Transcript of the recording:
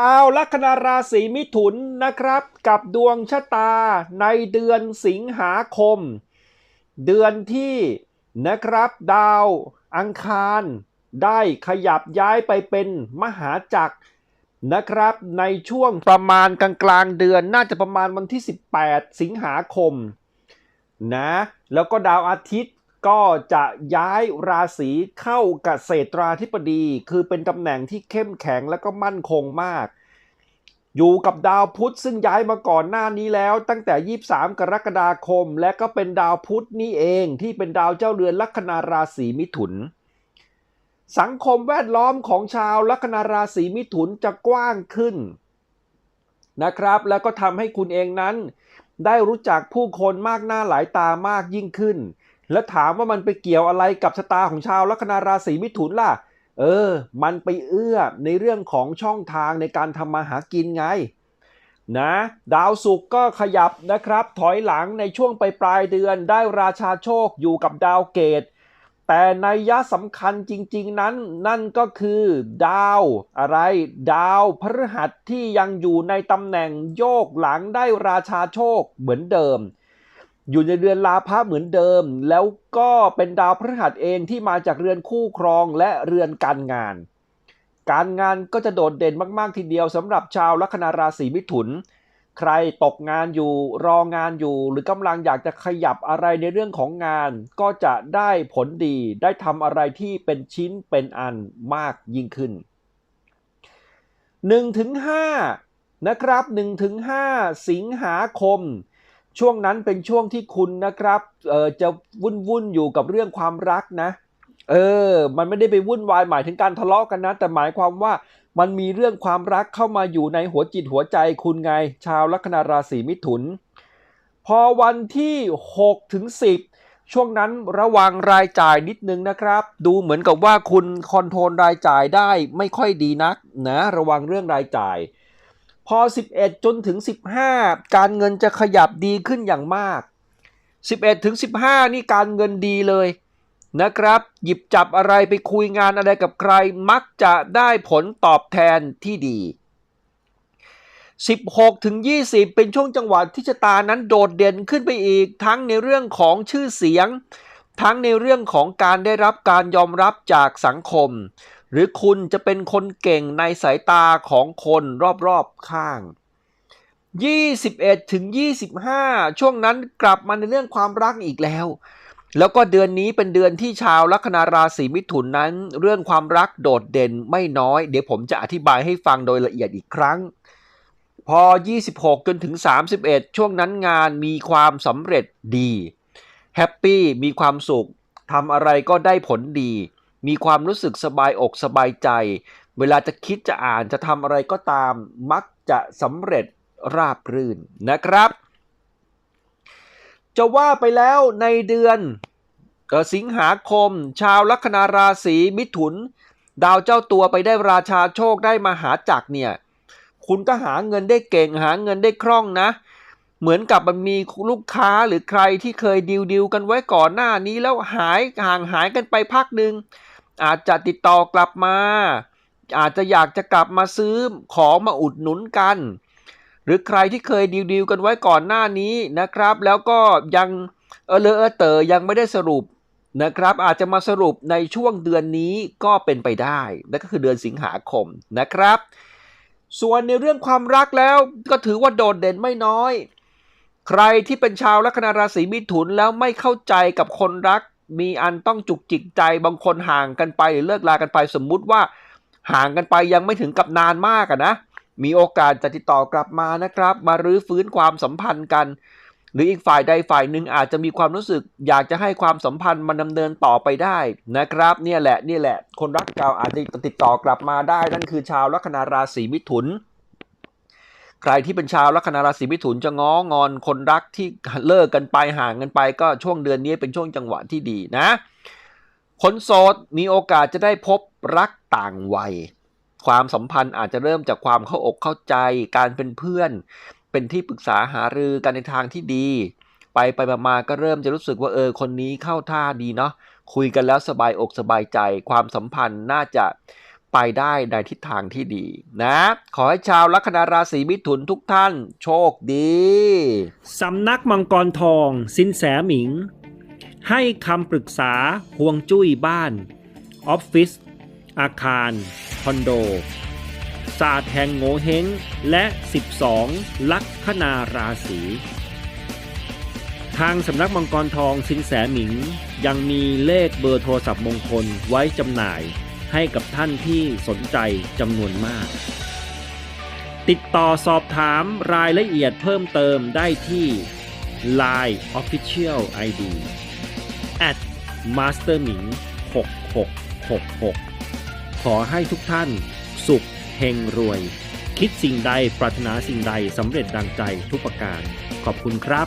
ชาวลัคนาราศีมิถุนนะครับ กับดวงชะตาในเดือนสิงหาคม เดือนที่นะครับดาวอังคารได้ขยับย้ายไปเป็นมหาจักรนะครับ ในช่วงประมาณกลางกลางๆเดือนน่าจะประมาณวันที่ 18 สิงหาคมนะแล้วก็ดาวอาทิตย์ก็จะย้ายราศีเข้ากับเศรษฐราธิบดี คือเป็นตำแหน่งที่เข้มแข็งและก็มั่นคงมาก อยู่กับดาวพุธซึ่งย้ายมาก่อนหน้านี้แล้ว ตั้งแต่ 23 กรกฎาคม และก็เป็นดาวพุธนี่เองที่เป็นดาวเจ้าเรือนลัคนาราศีมิถุน สังคมแวดล้อมของชาวลัคนาราศีมิถุนจะกว้างขึ้นนะครับ แล้วก็ทำให้คุณเองนั้น ได้รู้จักผู้คนมากหน้าหลายตามากยิ่งขึ้น แล้วถามว่ามันไปเกี่ยวอะไรกับชะตาของชาวลัคนาราศีมิถุนล่ะ เออ มันไปเอื้อในเรื่องของช่องทางในการทำมาหากินไงนะดาวศุกร์ก็ขยับนะครับ ถอยหลังในช่วงปลายปลายเดือนได้ราชาโชคอยู่กับดาวเกต แต่ในยะสำคัญจริง ๆนั้น นั่นก็คือดาวอะไร ดาวพฤหัสที่ยังอยู่ในตำแหน่งโยกหลังได้ราชาโชคเหมือนเดิม อยู่ในเรือนลาภะเหมือนเดิม แล้วก็เป็นดาวพฤหัสเองที่มาจากเรือนคู่ครองและเรือนการงาน การงานก็จะโดดเด่นมาก ๆ ทีเดียวสำหรับชาวลัคนาราศีมิถุน ใครตกงานอยู่รองานอยู่ หรือกำลังอยากจะขยับอะไรในเรื่องของงาน ก็จะได้ผลดีได้ทำอะไรที่เป็นชิ้นเป็นอันมากยิ่งขึ้น1-5ถึง5นะครับ1-5ถึง5สิงหาคม ช่วงนั้นเป็นช่วงที่คุณนะครับเอ่อจะวุ่นวุ่นๆอยู่กับเรื่องความรักนะเออ มันไม่ได้ไปวุ่นวายหมายถึงการทะเลาะกันนะ แต่หมายความว่ามันมีเรื่องความรักเข้ามาอยู่ในหัวจิตหัวใจคุณไง ชาวลัคนาราศีมิถุน พอวันที่6ถึง10 ช่วงนั้นระวังรายจ่ายนิดนึงนะครับ ดูเหมือนกับว่าคุณคอนโทรลรายจ่ายได้ไม่ค่อยดีนักนะ ระวังเรื่องรายจ่าย พอ 11 จนถึง 15 การเงินจะขยับดีขึ้นอย่างมาก 11 ถึง 15 นี่การเงินดีเลยนะครับ หยิบจับอะไรไปคุยงานอะไรกับใครมักจะได้ผลตอบแทนที่ดี 16 ถึง 20 เป็นช่วงจังหวะที่ชะตานั้นโดดเด่นขึ้นไปอีก ทั้งในเรื่องของชื่อเสียง ทั้งในเรื่องของการได้รับการยอมรับจากสังคม หรือคุณจะเป็นคนเก่งในสายตาของคนรอบๆข้าง 21ถึง25 ช่วงนั้นกลับมาในเรื่องความรักอีกแล้ว แล้วก็เดือนนี้เป็นเดือนที่ชาวลัคนาราศีมิถุนนั้น เรื่องความรักโดดเด่นไม่น้อย เดี๋ยวผมจะอธิบายให้ฟังโดยละเอียดอีกครั้ง พอ 26 จนถึง 31 ช่วงนั้นงานมีความสำเร็จดีแฮปปี้มีความสุขทำอะไรก็ได้ผลดี มีความรู้สึกสบายอกสบายใจ เวลาจะคิดจะอ่านจะทำอะไรก็ตาม มักจะสำเร็จราบรื่นนะครับ จะว่าไปแล้วในเดือนสิงหาคม ชาวลัคนาราศีมิถุน ดาวเจ้าตัวไปได้ราชาโชคได้มาหาจักรเนี่ย คุณก็หาเงินได้เก่งหาเงินได้คล่องนะเเหมือนกับมันมีลูกค้าหรือใครที่เคยดีลดีลกันไว้ก่อนหน้านี้แล้วหายห่างหายกันไปพักหนึ่งอาจจะติดต่อกลับมา อาจจะอยากจะกลับมาซื้อของมาอุดหนุนกัน หรือใครที่เคยดีลดีลกันไว้ก่อนหน้านี้นะครับ แล้วก็ยังเออเลอเออเตอยังไม่ได้สรุปนะครับ อาจจะมาสรุปในช่วงเดือนนี้ก็เป็นไปได้นั่นก็คือเดือนสิงหาคมนะครับ ส่วนในเรื่องความรักแล้วก็ถือว่าโดดเด่นไม่น้อย ใครที่เป็นชาวลัคนาราศีมิถุนแล้วไม่เข้าใจกับคนรัก มีอันต้องจุกจิกใจบางคนห่างกันไปหรือเลิกลากันไปสมมุติว่า ห่างกันไปยังไม่ถึงกับนานมากนะ มีโอกาสจะติดต่อกลับมานะครับ มารื้อฟื้นความสัมพันธ์กัน หรืออีกฝ่ายใดฝ่ายหนึ่งอาจจะมีความรู้สึก อยากจะให้ความสัมพันธ์มันดำเนินต่อไปได้นะครับ เนี่ยแหละนี่แหละ คนรักเก่าอาจจะติดต่อกลับมาได้นั่นคือชาวลัคนาราศีมิถุน ใครที่เป็นชาวลัคนาราศีมิถุนจะง้องอนคนรักที่เลิกกันไปห่างกันไป ก็ช่วงเดือนนี้เป็นช่วงจังหวะที่ดีนะ คนโสดมีโอกาสจะได้พบรักต่างวัย ความสัมพันธ์อาจจะเริ่มจากความเข้าอกเข้าใจ การเป็นเพื่อน เป็นที่ปรึกษาหารือกันในทางที่ดี ไปไปมาๆก็เริ่มจะรู้สึกว่าเออคนนี้เข้าท่าดีเนาะคุยกันแล้วสบายอกสบายใจ ความสัมพันธ์น่าจะ ไปได้ในทิศทางที่ดีนะ ขอให้ชาวลัคนาราศีมิถุนทุกท่านโชคดีสำนักมังกรทอง สินแสหมิง ให้คำปรึกษาห่วงจุ้ยบ้าน ออฟฟิศอาคาร คอนโด ศาสตร์แห่งโงเฮงและ 12 ลัคนาราศีทางสำนักมังกรทองสินแสหมิง ยังมีเลขเบอร์โทรศัพท์มงคลไว้จำหน่าย ให้กับท่านที่สนใจจำนวนมาก ติดต่อสอบถามรายละเอียดเพิ่มเติมได้ที่ Line Official ID at masterming 6666 ขอให้ทุกท่านสุขเฮงรวย คิดสิ่งใดปรารถนาสิ่งใดสำเร็จดังใจทุกประการ ขอบคุณครับ